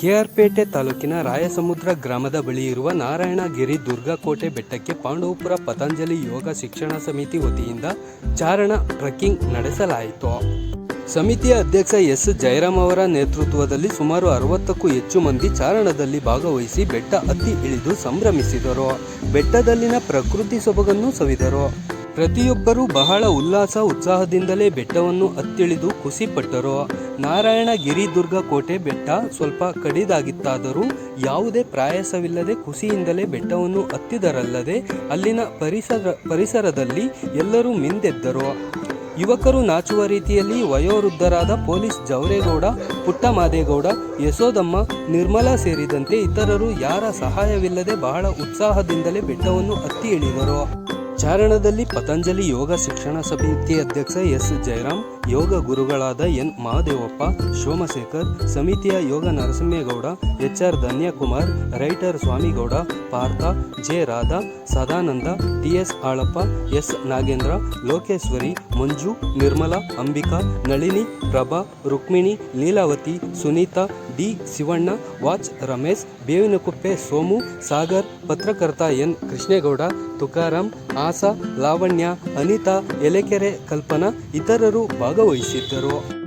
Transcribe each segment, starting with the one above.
ಕೆಆರ್ಪೇಟೆ ತಾಲೂಕಿನ ರಾಯಸಮುದ್ರ ಗ್ರಾಮದ ಬಳಿ ಇರುವ ನಾರಾಯಣಗಿರಿ ದುರ್ಗಾಕೋಟೆ ಬೆಟ್ಟಕ್ಕೆ ಪಾಂಡವಪುರ ಪತಂಜಲಿ ಯೋಗ ಶಿಕ್ಷಣ ಸಮಿತಿ ವತಿಯಿಂದ ಚಾರಣ ಟ್ರೆಕ್ಕಿಂಗ್ ನಡೆಸಲಾಯಿತು. ಸಮಿತಿಯ ಅಧ್ಯಕ್ಷ ಎಸ್. ಜಯರಾಮ್ ಅವರ ನೇತೃತ್ವದಲ್ಲಿ ಸುಮಾರು ಅರವತ್ತಕ್ಕೂ ಹೆಚ್ಚು ಮಂದಿ ಚಾರಣದಲ್ಲಿ ಭಾಗವಹಿಸಿ ಬೆಟ್ಟ ಹತ್ತಿ ಇಳಿದು ಸಂಭ್ರಮಿಸಿದರು. ಬೆಟ್ಟದಲ್ಲಿನ ಪ್ರಕೃತಿ ಸೊಬಗನ್ನು ಸವಿದರು. ಪ್ರತಿಯೊಬ್ಬರೂ ಬಹಳ ಉಲ್ಲಾಸ, ಉತ್ಸಾಹದಿಂದಲೇ ಬೆಟ್ಟವನ್ನು ಹತ್ತಿಳಿದು ಖುಷಿಪಟ್ಟರು ನಾರಾಯಣಗಿರಿ ದುರ್ಗ ಕೋಟೆ ಬೆಟ್ಟ ಸ್ವಲ್ಪ ಕಡಿದಾಗಿತ್ತಾದರೂ ಯಾವುದೇ ಪ್ರಾಯಾಸವಿಲ್ಲದೆ ಖುಷಿಯಿಂದಲೇ ಬೆಟ್ಟವನ್ನು ಹತ್ತಿದರಲ್ಲದೆ ಅಲ್ಲಿನ ಪರಿಸರ, ಪರಿಸರದಲ್ಲಿ ಎಲ್ಲರೂ ಮಿಂದೆದ್ದರು. ಯುವಕರು ನಾಚುವ ರೀತಿಯಲ್ಲಿ ವಯೋವೃದ್ಧರಾದ ಪೊಲೀಸ್ ಜವರೇಗೌಡ, ಪುಟ್ಟಮಾದೇಗೌಡ, ಯಶೋದಮ್ಮ, ನಿರ್ಮಲಾ ಸೇರಿದಂತೆ ಇತರರು ಯಾರ ಸಹಾಯವಿಲ್ಲದೆ ಬಹಳ ಉತ್ಸಾಹದಿಂದಲೇ ಬೆಟ್ಟವನ್ನು ಹತ್ತಿ ಇಳಿದರು ಚಾರಣದಲ್ಲಿ ಪತಂಜಲಿ ಯೋಗ ಶಿಕ್ಷಣ ಸಮಿತಿ ಅಧ್ಯಕ್ಷ ಎಸ್ ಜಯರಾಮ್, ಯೋಗ ಗುರುಗಳಾದ ಎನ್ ಮಹಾದೇವಪ್ಪ, ಸೋಮಶೇಖರ್, ಸಮಿತಿಯ Yoga Narasimhegowda, H R Dhanyakumar, writer Swamigowda, Partha, J Radha, Sadananda, T S Alappa, S Nagendra, Lokeshwari, Manju, Nirmala, Ambika, Nalini, Prabha, Rukmini, Leelavathi, Sunitha D Shivanna, watch Ramesh, Bevinakuppe Somu, Sagar, ಪತ್ರಕರ್ತ N Krishnegowda Tukaram Asa, Lavanya, Anitha, Elekere, Kalpana ಇತರರು ಭಾಗವಹಿಸಿದ್ದರು.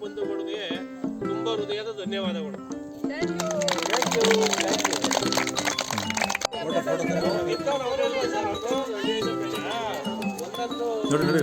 ಬಂಧುಗಳಿಗೆ ತುಂಬಾ ಹೃದಯದ ಧನ್ಯವಾದಗಳು. ನೋಡಿ ನೋಡಿ.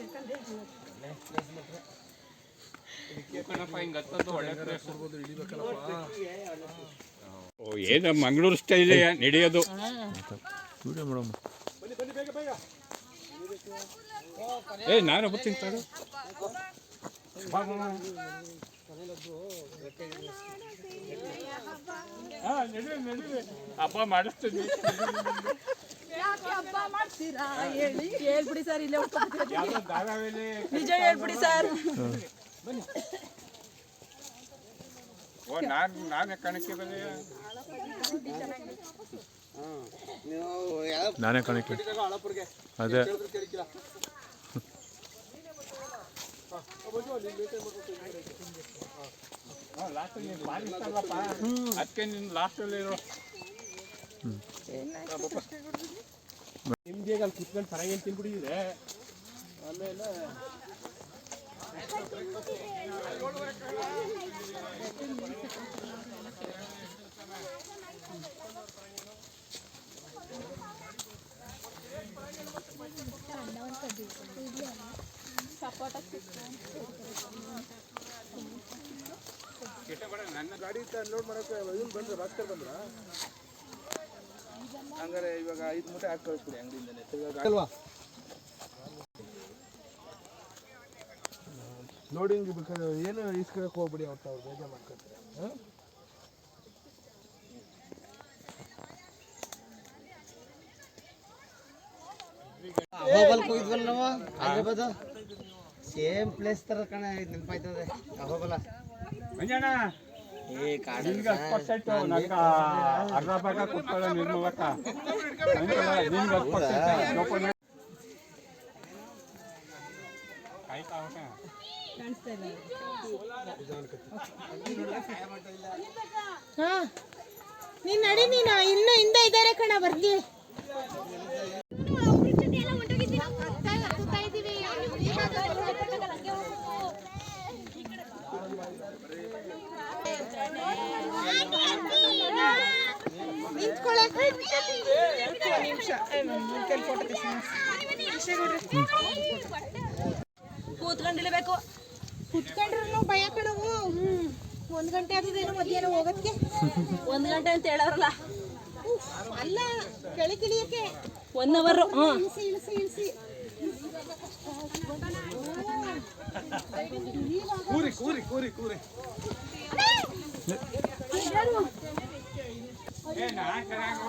ಓ ಏನು ಮಂಗಳೂರು ಸ್ಟೈಲ್ ನಡೆಯೋದು. ವಿಡಿಯೋ ಮಾಡಮ್ಮ ಏ ನಾನು ಬರ್ತೀನಿ ತಗೋ. ಹಬ್ಬ ಮಾಡಿಸ್ತೀನಿ. ಹೇಳ್ಬಿಡಿ ಸರ್ ಇಲ್ಲೇ ನಿಜ ಹೇಳ್ಬಿಡಿ ಸರ್. ಓ ನಾನು ನಾನೇ ಕಣಕ್ಕೆ ಬಂದೆ ನಾನೇ ಕಣಕ್ಕೆ ಅದೇ. ಲಾಸ್ಟ್ ನೀನು ಪಾಲಿಸ್ತಲ್ಲಪ್ಪ ಅದಕ್ಕೆ ನಿನ್ನ ಲಾಸ್ಟಲ್ಲಿ ಇರೋ ನಿಮ್ಗೆ ಅಲ್ಲಿ ಕುತ್ಕೊಂಡು ಚೆನ್ನಾಗಿ ತಿನ್ಬಿಟ್ಟಿದ್ರೆ ಆಮೇಲೆ ಗಾಡಿ ಇತ್ತು ಅನ್ಲೋಡ್ ಮಾಡಕ್ಕೆ ಇವನು ಬಂದ್ರೆ ಭಾಸ್ಕರ್ ಬಂದ್ರ ಹಂಗಾರೆ ಇವಾಗ ಐದು ಮೂಟೆ ಹಾಕಿ ಕಳಿಸ್ಬಿಡಿ ಅಂಗಡಿಯಿಂದನೇ ಅಲ್ವಾ ಲೋಡಿಂಗ್ ಬೇಕಾದ್ರೆ ಏನು ಇಸ್ಕೊಳಕ್ಕೆ ಹೋಗ್ಬಿಡಿ ಅವತ್ತು ಅವ್ರು ಬೇಜಾರು ಮಾಡ್ಕೊತಾರೆ. ಹಾಂ? ಅಹೋಬಲ್ ಕುಯ್ದ್ವಲ್ಲ ನಾವು? ಹೈದ್ರಾಬಾದ್ ಸೇಮ್ ಪ್ಲೇಸ್ ತರ ಕಣ ನೆನಪಾಯ್ತದೆ. ಅಹೋಬಲ. ಮಂಜಣ್ಣ ಏ ಪರ್ಸೆಂಟ್ ಅರ್ಧ ಭಾಗ ನಿರ್ಮಲಕ್ಕ ಪರ್ಸೆಂಟ್ ಕಾಣಿಸ್ತಾ ಇಲ್ಲ. ನೀನ್ ನಡಿ ನೀನು ಇನ್ನು ಹಿಂದೆ ಇದ್ದಾರೆ ಕಣ ಬರ್ತೀವಿ. ಕೂತ್ಕೊಂಡಿರ್ಬೇಕು. ಕುತ್ಕೊಂಡ್ರು ಭಯ ಕಣವು ಒಂದ್ ಗಂಟೆ ಆಗ್ತದೇನೋ ಮಧ್ಯಾಹ್ನ ಹೋಗಕ್ಕೆ ಒಂದ್ ಗಂಟೆ ಅಂತ ಹೇಳೋರಲ್ಲ ಅಲ್ಲ ಕೆಳಿ ಕೆಳಗಿಳಿಯಕ್ಕೆ ಒನ್ ಅವರ್ ಹ್ಮ್ ಇಳಿಸಿ ಇಳಿಸಿ ಇಳಿಸಿ ಕೂರಿ ಕೂರಿ ಕೂರಿ ಕೂರಿ ಏ ನಾನ್ ಚೆನ್ನಾಗಿ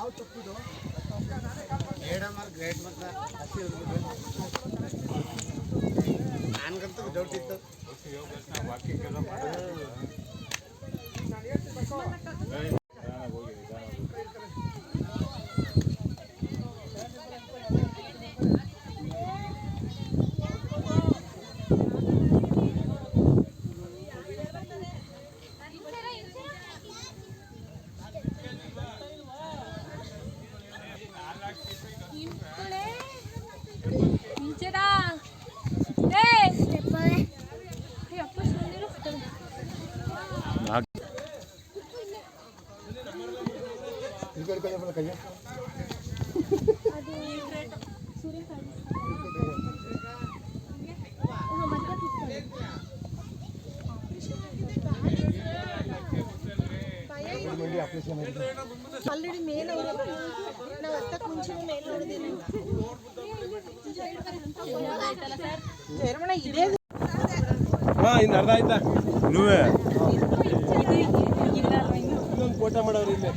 ಬಂದಿರಿ ಮೇಡಮ್ ಗ್ರೇಟ್ ಮತ್ತೆ ನನ್ಗಂತೂ ಡೌಟ್ ಇತ್ತು ವಾಕಿಂಗ್ ಎಲ್ಲ ಇದೇ ಹಾ ಇನ್ನು ಅರ್ಧ ಆಯ್ತಾ ನೀವೇ ಇನ್ನೊಂದು ಫೋಟೋ ಮಾಡೋರು ಇಲ್ಲೇ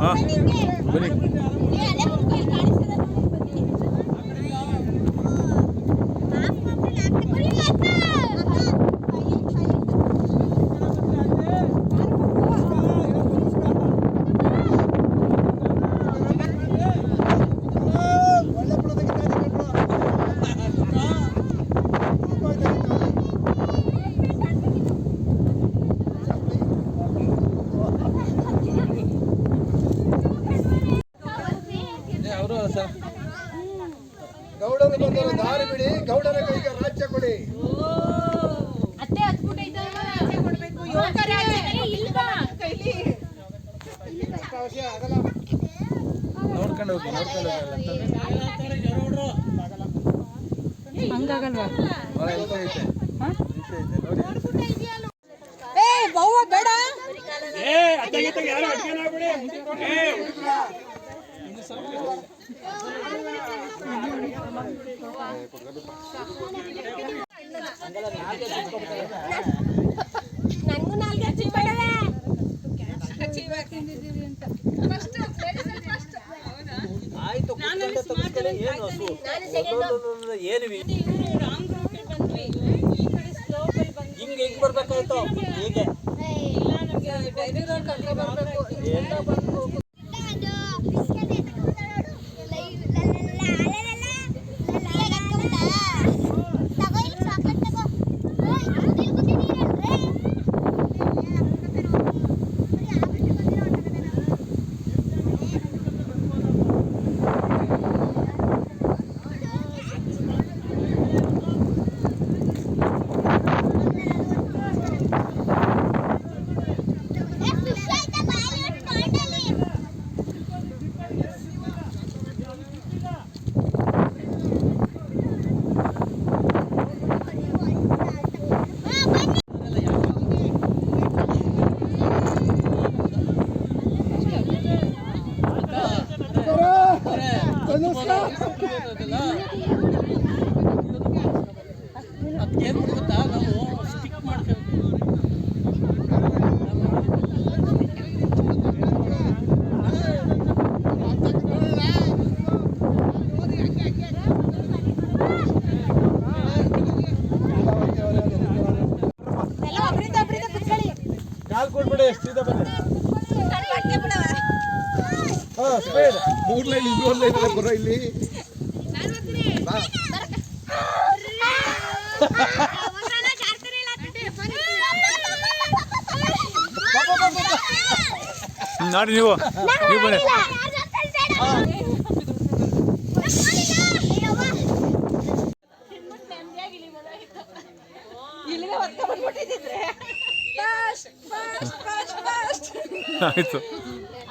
ಹಾಂ ನೋಡ್ಕೊಂಡು ಹೋಗಿ ನೋಡ್ಕೊಂಡು ಹೋಗಿ ಹಂಗಾಗಲ್ವಾ? ಐತೆ ಹಿಂಸೆ ಐತೆ ನೋಡಿ ಏ ಬವ್ವ ಬೇಡ ನಂಗೂ ನಾಲ್ಕು ಹಚ್ಚಿಬಿಡವೆ ಆಯ್ತು ಕುತ್ಕೊಂಡೆ ತಪ್ಪಿಸ್ಕೊಳ್ಳಿ, ಏನು ಹಸು? ಹಿಂಗೆ ಹಿಂಗೆ ಬರ್ಬೇಕಾಯ್ತು? ಹೀಗೆ ಫಿಶ್ ಆಯ್ತಾ ಬಾಯಿ ಕೊಟ್ಬಿಡಿ ಸೀದಾ ಬನ್ನಿ ಹಾ ಸ್ಪೀಡ್ ಮೂರ್ ಲೈನ್ ಇನ್ನೊಂದು ಲೈನ್ ಬರೋ ಇಲ್ಲಿ. ನೋಡಿ ನೀವು ನೀವು ಬನ್ನಿ. ಇಲ್ಲಿಗೆ ಹೊತ್ಕೊಂಡ್ ಬಂದ್ಬಿಟ್ಟಿದ್ರೆ ಫಾಸ್ಟ್ ಫಾಸ್ಟ್ ಫಾಸ್ಟ್ ಫಾಸ್ಟ್ ಆಯ್ತು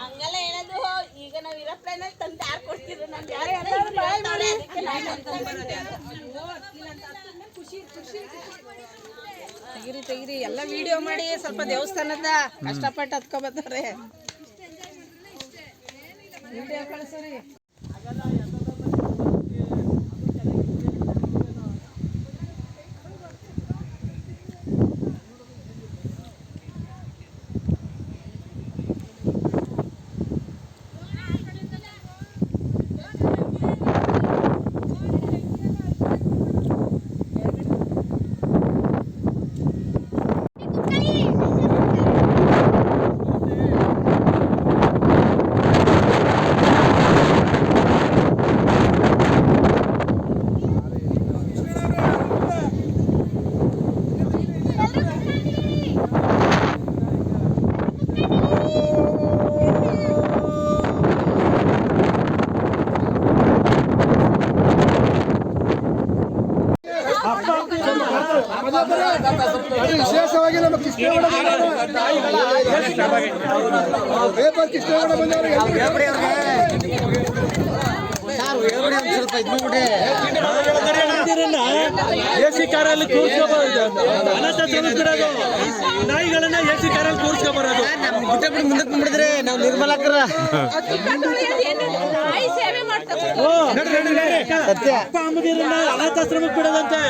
ಹಂಗೆಲ್ಲ ಹೇಳೋದು ಈಗ ನಾವು ಇರೋ ಪ್ಲಾನ್ ತಂದು ಯಾರು ಕೊಡ್ತಿದ್ರು ನಮ್ಗೆ ತೆಗಿರಿ ತೆಗಿರಿ ಎಲ್ಲ ವಿಡಿಯೋ ಮಾಡಿ ಸ್ವಲ್ಪ ದೇವಸ್ಥಾನದ ಕಷ್ಟಪಟ್ಟು ಹತ್ಕೊಬತ್ತಾರೆ ವಿಡಿಯೋ ಕಳಿಸ್ರಿ ಅದು ವಿಶೇಷವಾಗಿ ನಮ್ಮ ಕೃಷ್ಣೇಗೌಡ ಪೇಪರ್ ಕೃಷ್ಣೇಗೌಡ ಸ್ವಲ್ಪ ಕಾರಲ್ಲಿ ಬಿಡೋದು ನಾಯಿಗಳನ್ನ ಎ ಸಿ ಕಾರಲ್ಲಿ ಕೂರಿಸ್ಕೋಬಾರದು. ಮುಂದಕ್ಕೆ ಬಂದ್ಬಿಡಿದ್ರೆ ನಾವು ನಿರ್ಮಲಕರ ಸತ್ಯ. ಅಪ್ಪ ಅಮ್ಮದಿರನ್ನ ಅನಾಥಾಶ್ರಮಕ್ಕೆ ಬಿಡೋದಂತೆ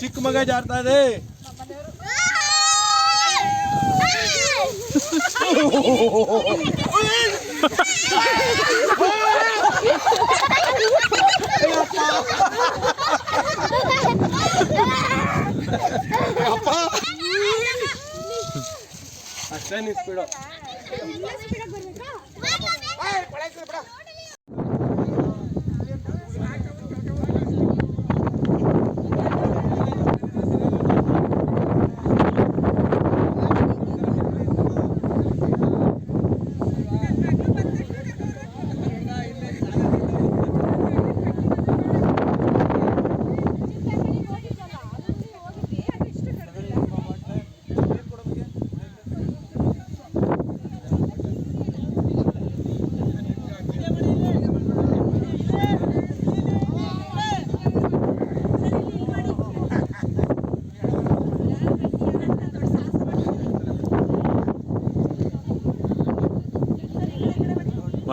ಚಿಕ್ಕ ಮಗ ಜಾರ್ತಾ ಇದೆ. ಅಷ್ಟೇ ನಿಲ್ಸ್ಬಿಡು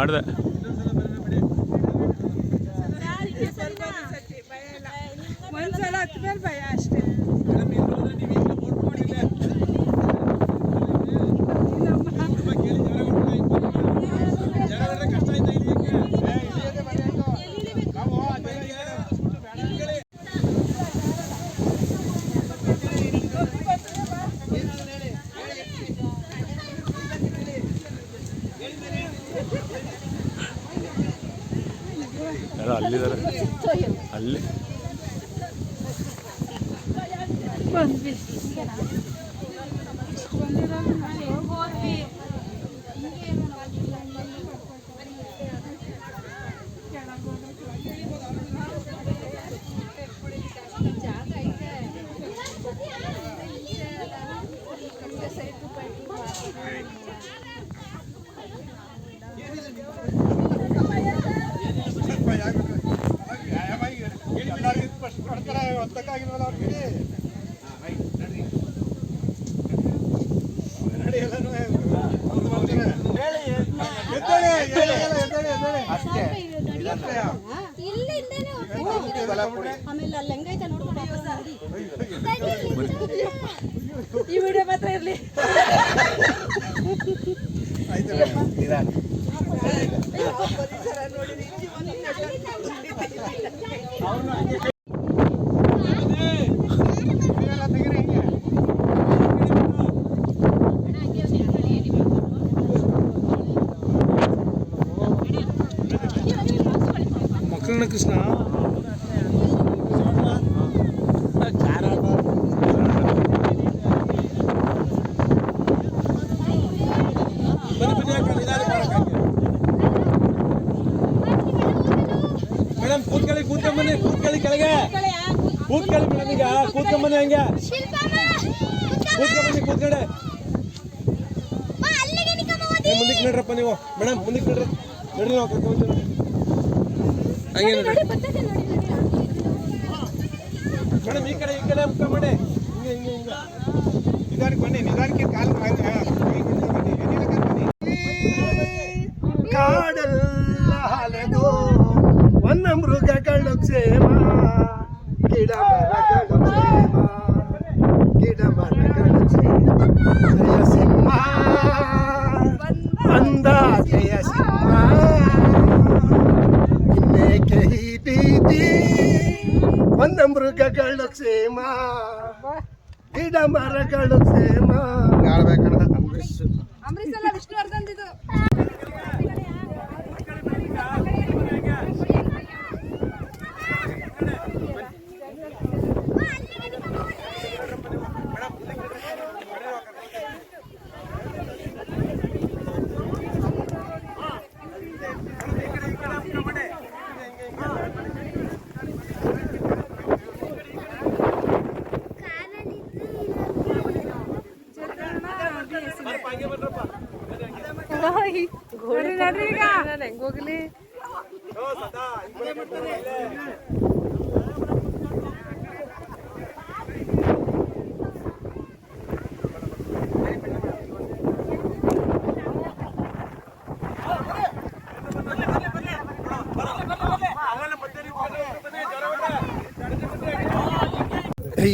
ಮಾಡಿದೆ ಯಾರೋ ಅಲ್ಲಿದ್ದಾರೆ ಅಲ್ಲಿ ಆಮೇಲೆ ಅಲ್ಲಿ ಹೆಂಗೈತೆ ನೋಡ್ಕೊಂಡು ಈ ವಿಡಿಯೋ ಮಾತ್ರ ಇರ್ಲಿ ಕೃಷ್ಣ. ಮೇಡಮ್, ಕೂತ್ಕೊಳ್ಳಿ ಕೂತ್ಕೊಂಬನ್ನಿ ಕೂತ್ಕೊಳ್ಳಿ ಕೆಳಗೆ. ಕೂತ್ಕೊಳ್ಳಿ ಮೇಡಮ್ ಈಗ ಕೂತ್ಕೊಂಬನ್ನಿ ಹಂಗೆ. ಕೂತ್ಕೊಂಬನ್ನಿ ಕೂತ್ಕಡೆ ಮುಂದಕ್ಕೆ ನಡ್ರಪ್ಪ ನೀವು. ಮೇಡಮ್, ಮುಂದಕ್ಕೆ ನಡ್ರಿ. ನಡ್ರಿ, ನಾವು ಕರ್ಕೊಂಡು ಹೋಗ್ತೀವಿ. ಹಂಗೆ ನಡ್ರಿ ಮೇಡಮ್ ಈ ಕಡೆ ಈ ಕಡೆ ಮುಖ ಮಾಡಿ. ಹಿಂಗೆ ಹಿಂಗೆ ಹಿಂಗೆ. ನಿಧಾನಕ್ಕೆ ಬನ್ನಿ ನಿಧಾನಕ್ಕೆ ಕಾಲು ಕಾಡೆಲ್ಲ ಹಲೆದು. ವನ ಮೃಗಗಳು ಕ್ಷೇಮ ಗಿಡ ಮರಗಳು ಕ್ಷೇಮ ಗಿಡ ಮರಗಳು ಕ್ಷೇಮ ಜಯ ಸಿಂಹ ಅಂದ ಜಯ ಸಿಂಹ ಇನ್ನೇಕೆ ಈ ಭೀತಿ ವನ ಮೃಗಗಳು ಕ್ಷೇಮ. ಗಿಡ ಮರಗಳು ಕ್ಷೇಮ.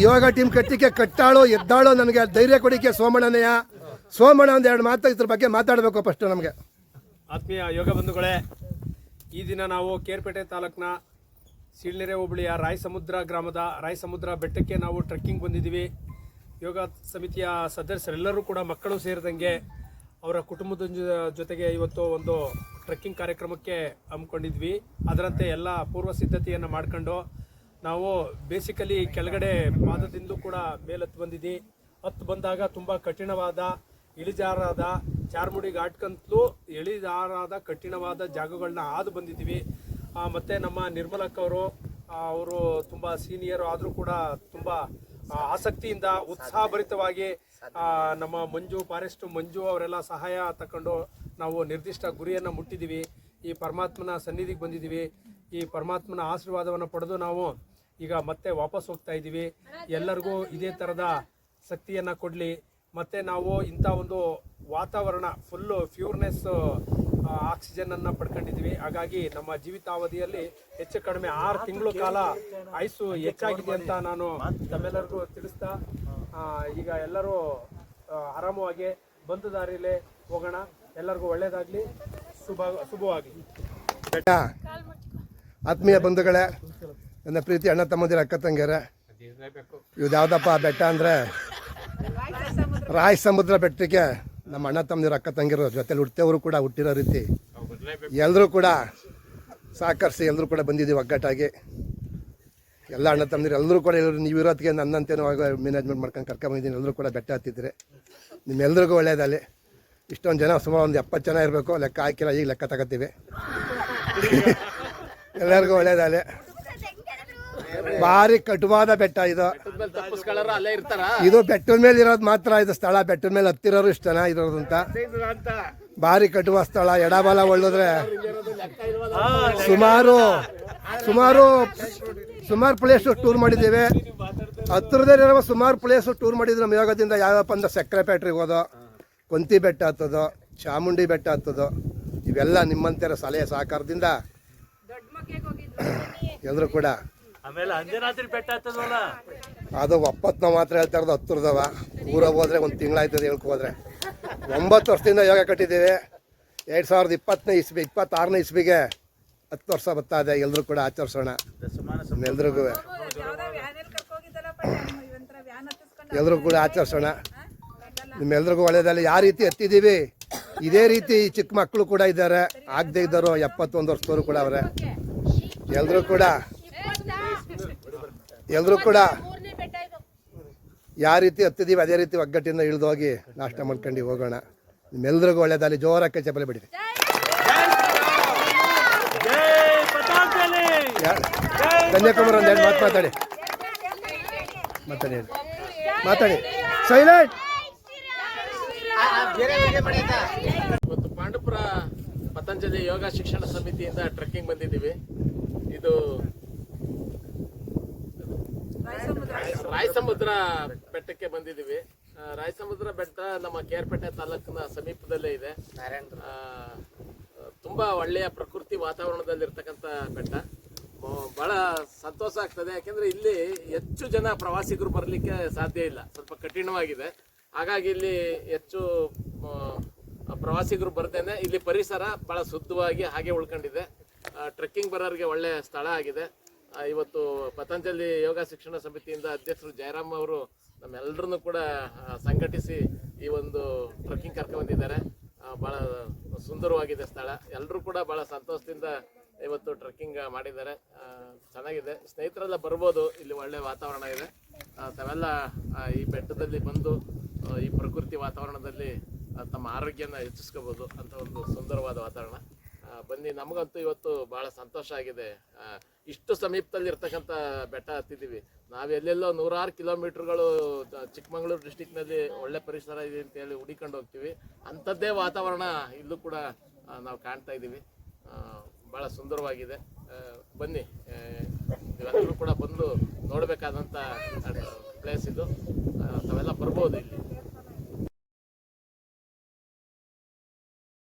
ಯೋಗ ಟೀಮ್ ಕಟ್ಟಿಕೆ ಕಟ್ಟಾಳೋ, ಎದ್ದಾಳೋ ನನಗೆ ಧೈರ್ಯ ಕೊಡಿಕೆ ಸೋಮಣ್ಣನಯ್ಯ. ಸೋಮಣ್ಣ ಒಂದು ಎರಡು ಮಾತು ಇದ್ರ ಬಗ್ಗೆ ಮಾತಾಡಬೇಕು ಫಸ್ಟ್ ನಮಗೆ. ಆತ್ಮೀಯ ಯೋಗ ಬಂಧುಗಳೇ, ಈ ದಿನ ನಾವು ಕೇರ್ಪೇಟೆ ತಾಲೂಕಿನ ಸೀಳ್ನೆರೆ ಹೋಬಳಿಯ ರಾಯಸಮುದ್ರ ಗ್ರಾಮದ ರಾಯಸಮುದ್ರ ಬೆಟ್ಟಕ್ಕೆ ನಾವು ಟ್ರೆಕ್ಕಿಂಗ್ ಬಂದಿದ್ದೀವಿ. ಯೋಗ ಸಮಿತಿಯ ಸದಸ್ಯರೆಲ್ಲರೂ ಕೂಡ ಮಕ್ಕಳು ಸೇರಿದಂಗೆ ಅವರ ಕುಟುಂಬದ ಜೊತೆಗೆ ಇವತ್ತು ಒಂದು ಟ್ರೆಕ್ಕಿಂಗ್ ಕಾರ್ಯಕ್ರಮಕ್ಕೆ ಹಮ್ಮಿಕೊಂಡಿದ್ವಿ. ಅದರಂತೆ ಎಲ್ಲ ಪೂರ್ವ ಸಿದ್ಧತೆಯನ್ನು ಮಾಡ್ಕೊಂಡು ನಾವು ಬೇಸಿಕಲಿ ಕೆಳಗಡೆ ಪಾದದಿಂದ ಕೂಡ ಮೇಲತ್ತು ಬಂದಿದ್ದಿ ಹತ್ತು ಬಂದಾಗ ತುಂಬ ಕಠಿಣವಾದ, ಇಳಿಜಾರಾದ ಚಾರ್ಮುಡಿ ಘಾಟ್ಕಂತಲೂ ಇಳಿಜಾರಾದ, ಕಠಿಣವಾದ ಜಾಗಗಳನ್ನ ಆದು ಬಂದಿದ್ದೀವಿ. ಮತ್ತು ನಮ್ಮ ನಿರ್ಮಲಕ್ಕವರು ಅವರು ತುಂಬ ಸೀನಿಯರ್ ಆದರೂ ಕೂಡ ತುಂಬ ಆಸಕ್ತಿಯಿಂದ ಉತ್ಸಾಹಭರಿತವಾಗಿ ನಮ್ಮ ಮಂಜು, ಫಾರೆಸ್ಟ್ ಮಂಜು ಅವರೆಲ್ಲ ಸಹಾಯ ತಗೊಂಡು ನಾವು ನಿರ್ದಿಷ್ಟ ಗುರಿಯನ್ನು ಮುಟ್ಟಿದ್ದೀವಿ. ಈ ಪರಮಾತ್ಮನ ಸನ್ನಿಧಿಗೆ ಬಂದಿದ್ದೀವಿ. ಈ ಪರಮಾತ್ಮನ ಆಶೀರ್ವಾದವನ್ನು ಪಡೆದು ನಾವು ಈಗ ಮತ್ತೆ ವಾಪಸ್ ಹೋಗ್ತಾ ಇದ್ದೀವಿ. ಎಲ್ಲರಿಗೂ ಇದೇ ಥರದ ಶಕ್ತಿಯನ್ನು ಕೊಡಲಿ. ಮತ್ತು ನಾವು ಇಂಥ ಒಂದು ವಾತಾವರಣ ಫುಲ್ಲು ಪ್ಯೂರ್ನೆಸ್ ಆಕ್ಸಿಜನನ್ನು ಪಡ್ಕೊಂಡಿದ್ದೀವಿ. ಹಾಗಾಗಿ ನಮ್ಮ ಜೀವಿತಾವಧಿಯಲ್ಲಿ ಹೆಚ್ಚು ಕಡಿಮೆ ಆರು ತಿಂಗಳು ಕಾಲ ಆಯುಸ್ಸು ಹೆಚ್ಚಾಗಿದೆ ಅಂತ ನಾನು ತಮ್ಮೆಲ್ಲರಿಗೂ ತಿಳಿಸ್ತಾ ಈಗ ಎಲ್ಲರೂ ಆರಾಮವಾಗಿ ಬಂದು ದಾರಿಲೇ ಹೋಗೋಣ. ಎಲ್ಲರಿಗೂ ಒಳ್ಳೆಯದಾಗಲಿ ಶುಭ ಶುಭವಾಗಲಿ. ಬೆಟ್ಟ ಆತ್ಮೀಯ ಬಂಧುಗಳೇ ನನ್ನ ಪ್ರೀತಿ ಅಣ್ಣ ತಮ್ಮದಿರ ಅಕ್ಕ ತಂಗ್ಯಾರ. ಇದು ಯಾವ್ದಪ್ಪ ಬೆಟ್ಟ ಅಂದರೆ? ರಾಯ್ ಸಮುದ್ರ ಬೆಟ್ಟಕ್ಕೆ ನಮ್ಮ ಅಣ್ಣ ತಮ್ಮದಿರ ಅಕ್ಕ ತಂಗಿರೋ ಜೊತೆಲಿ ಹುಟ್ಟೆವರು ಕೂಡ ಹುಟ್ಟಿರೋ ರೀತಿ. ಎಲ್ಲರೂ ಕೂಡ ಸಹಕರಿಸಿ ಎಲ್ಲರೂ ಕೂಡ ಬಂದಿದ್ದೀವಿ ಒಗ್ಗಟ್ಟಾಗಿ. ಎಲ್ಲ ಅಣ್ಣ ತಮ್ಮದಿರು ಎಲ್ಲರೂ ಕೂಡ ಎಲ್ಲರೂ ನೀವು ಇರೋದಕ್ಕೆ ನನ್ನಂತೇನೋ ಮ್ಯಾನೇಜ್ಮೆಂಟ್ ಮಾಡ್ಕೊಂಡು ಕರ್ಕೊಂಬಂದಿದ್ದೀನಿ ಎಲ್ಲರೂ ಕೂಡ ಬೆಟ್ಟ ಹತ್ತಿದ್ರೆ. ನಿಮ್ಮೆಲ್ರಿಗೂ ಒಳ್ಳೆಯದಲ್ಲಿ ಇಷ್ಟೊಂದು ಜನ ಸುಮಾರು ಒಂದು ಎಪ್ಪತ್ತು ಜನ ಇರಬೇಕು. ಲೆಕ್ಕ ಹಾಕಿಲ್ಲ, ಈಗ ಲೆಕ್ಕ ತಗೋತೀವಿ. ಎಲ್ಲರಿಗೂ ಒಳ್ಳೇದಾಗಲಿ. ಭಾರಿ ಕಟುವಾದ ಬೆಟ್ಟ ಇದು. ಇದು ಬೆಟ್ಟದ ಮೇಲೆ ಇರೋದು ಮಾತ್ರ ಇದು ಸ್ಥಳ. ಬೆಟ್ಟದ ಮೇಲೆ ಹತ್ತಿರೋರು ಇಷ್ಟ ಜನ ಇರೋದು ಅಂತ. ಭಾರಿ ಕಟುವ ಸ್ಥಳ. ಎಡಬಲ ಒಳ್ಳಿದ್ರೆ ಸುಮಾರು ಸುಮಾರು ಸುಮಾರು ಪ್ಲೇಸ್ ಟೂರ್ ಮಾಡಿದ್ದೀವಿ. ಹತ್ತಿರದಲ್ಲಿರೋ ಸುಮಾರು ಪ್ಲೇಸ್ ಟೂರ್ ಮಾಡಿದ್ರು ನಮ್ಮ ಯೋಗದಿಂದ. ಯಾವ್ದಪ್ಪ ಅಂದ್ರೆ ಸಕ್ಕರೆ ಫ್ಯಾಕ್ಟ್ರಿಗೆ ಹೋದೋ ಕೊಂತಿ ಬೆಟ್ಟ ಹತ್ತೋದು ಚಾಮುಂಡಿ ಬೆಟ್ಟ ಹತ್ತೋದು ಇವೆಲ್ಲ ನಿಮ್ಮಂತರ ಸಲಹೆ ಸಹಕಾರದಿಂದ ಎಲ್ಲರೂ ಕೂಡ ಆಮೇಲೆ ಅದು ಒಪ್ಪತ್ತು ನಾವು ಮಾತ್ರ ಹೇಳ್ತಾ ಇರೋದು ಹತ್ತಿರದವ ಊರಾಗ ಹೋದ್ರೆ ಒಂದು ತಿಂಗಳಾಯ್ತದೆ ಹೇಳ್ಕೊ ಹೋದ್ರೆ. ಒಂಬತ್ತು ವರ್ಷದಿಂದ ಯೋಗ ಕಟ್ಟಿದ್ದೀವಿ. ಎರಡು ಸಾವಿರದ ಇಪ್ಪತ್ತನೇ ಇಸ್ಬಿ ಇಪ್ಪತ್ತಾರನೇ ಇಸ್ಬಿಗೆ ಹತ್ತು ವರ್ಷ ಬರ್ತಾ ಇದೆ ಎಲ್ಲರೂ ಕೂಡ ಆಚರಿಸೋಣ. ಎಲ್ರಿಗೂ. ಎಲ್ಲರೂ ಕೂಡ ಆಚರಿಸೋಣ. ನಿಮ್ಮೆಲ್ರಿಗೂ ಒಳ್ಳೇದಲ್ಲಿ ಯಾವ ರೀತಿ ಎತ್ತಿದ್ದೀವಿ? ಇದೇ ರೀತಿ ಚಿಕ್ಕ ಮಕ್ಕಳು ಕೂಡ ಇದ್ದಾರೆ. ಆಗದೆ ಇದ್ದವರು ಎಪ್ಪತ್ತೊಂದು ವರ್ಷದವರು ಕೂಡ ಅವರೇ. ಎಲ್ಲರೂ ಕೂಡ ಎಲ್ಲರೂ ಕೂಡ ಯಾವ ರೀತಿ ಹತ್ತಿದೀವಿ ಅದೇ ರೀತಿ ಒಗ್ಗಟ್ಟಿಂದ ಇಳಿದು ಹೋಗಿ ನಾಷ್ಟ ಮಾಡ್ಕೊಂಡು ಹೋಗೋಣ. ನಿಮ್ಮೆಲ್ರಿಗೂ ಒಳ್ಳೇದಾಗಲಿ ಜೋರಕ್ಕೆ ಚಪ್ಪಲಿ ಬಿಡಿ. ಯಾ- ಕನ್ಯಾಕುಮಾರಿ ಒಂದು ಎರಡು ಮಾತು ಮಾತಾಡಿ. ಮಾತಾಡಿ. ಹೇಳಿ. ಮಾತಾಡಿ. ಸೈಲೆಂಟ್! ಇವತ್ತು ಪಾಂಡುಪುರ ಪತಂಜಲಿ ಯೋಗ ಶಿಕ್ಷಣ ಸಮಿತಿಯಿಂದ ಟ್ರೆಕ್ಕಿಂಗ್ ಬಂದಿದ್ದೀವಿ. ಇದು ರಾಯಸಮುದ್ರ ಬೆಟ್ಟಕ್ಕೆ ಬಂದಿದ್ದೀವಿ. ರಾಯಸಮುದ್ರ ಬೆಟ್ಟ ನಮ್ಮ ಕೇರ್ಪೇಟೆ ತಾಲೂಕಿನ ಸಮೀಪದಲ್ಲೇ ಇದೆ. ತುಂಬಾ ಒಳ್ಳೆಯ ಪ್ರಕೃತಿ ವಾತಾವರಣದಲ್ಲಿರ್ತಕ್ಕಂಥ ಬೆಟ್ಟ. ಬಹಳ ಸಂತೋಷ ಆಗ್ತದೆ. ಯಾಕೆಂದ್ರೆ ಇಲ್ಲಿ ಹೆಚ್ಚು ಜನ ಪ್ರವಾಸಿಗರು ಬರಲಿಕ್ಕೆ ಸಾಧ್ಯ ಇಲ್ಲ. ಸ್ವಲ್ಪ ಕಠಿಣವಾಗಿದೆ. ಹಾಗಾಗಿ ಇಲ್ಲಿ ಹೆಚ್ಚು ಪ್ರವಾಸಿಗರು ಬರ್ತೇನೆ ಇಲ್ಲಿ ಪರಿಸರ ಬಹಳ ಶುದ್ಧವಾಗಿ ಹಾಗೆ ಉಳ್ಕೊಂಡಿದೆ. ಟ್ರೆಕ್ಕಿಂಗ್ ಬರೋರಿಗೆ ಒಳ್ಳೆಯ ಸ್ಥಳ ಆಗಿದೆ. ಇವತ್ತು ಪತಂಜಲಿ ಯೋಗ ಶಿಕ್ಷಣ ಸಮಿತಿಯಿಂದ ಅಧ್ಯಕ್ಷರು ಜಯರಾಮ್ ಅವರು ನಮ್ಮೆಲ್ಲರನ್ನು ಕೂಡ ಸಂಘಟಿಸಿ ಈ ಒಂದು ಟ್ರಕ್ಕಿಂಗ್ ಕರ್ಕೊಂಡಿದ್ದಾರೆ ಬಹಳ ಸುಂದರವಾಗಿದೆ ಸ್ಥಳ. ಎಲ್ಲರೂ ಕೂಡ ಬಹಳ ಸಂತೋಷದಿಂದ ಇವತ್ತು ಟ್ರಕ್ಕಿಂಗ್ ಮಾಡಿದ್ದಾರೆ. ಚೆನ್ನಾಗಿದೆ. ಸ್ನೇಹಿತರೆಲ್ಲ ಬರ್ಬೋದು. ಇಲ್ಲಿ ಒಳ್ಳೆ ವಾತಾವರಣ ಇದೆ. ತಾವೆಲ್ಲ ಈ ಬೆಟ್ಟದಲ್ಲಿ ಬಂದು ಈ ಪ್ರಕೃತಿ ವಾತಾವರಣದಲ್ಲಿ ತಮ್ಮ ಆರೋಗ್ಯನ ಹೆಚ್ಚಿಸ್ಕೋಬೋದು ಅಂತ ಒಂದು ಸುಂದರವಾದ ವಾತಾವರಣ. ಬನ್ನಿ ನಮಗಂತೂ ಇವತ್ತು ಬಹಳ ಸಂತೋಷ ಆಗಿದೆ. ಇಷ್ಟು ಸಮೀಪದಲ್ಲಿ ಇರ್ತಕ್ಕಂಥ ಬೆಟ್ಟ ಹತ್ತಿದ್ದೀವಿ. ನಾವು ಎಲ್ಲೆಲ್ಲೋ ನೂರಾರು ಕಿಲೋಮೀಟ್ರ್ಗಳು ಚಿಕ್ಕಮಗಳೂರು ಡಿಸ್ಟಿಕ್ನಲ್ಲಿ ಒಳ್ಳೆ ಪರಿಸರ ಇದೆ ಅಂತ ಹೇಳಿ ಹುಡಿಕೊಂಡು ಹೋಗ್ತೀವಿ. ಅಂಥದ್ದೇ ವಾತಾವರಣ ಇಲ್ಲೂ ಕೂಡ ನಾವು ಕಾಣ್ತಾ ಇದ್ದೀವಿ. ಭಾಳ ಸುಂದರವಾಗಿದೆ. ಬನ್ನಿ ಇವೆಲ್ಲರೂ ಕೂಡ ಬಂದು ನೋಡಬೇಕಾದಂಥ ಪ್ಲೇಸ್ ಇದು. ತಾವೆಲ್ಲ ಬರ್ಬೋದು ಇಲ್ಲಿ.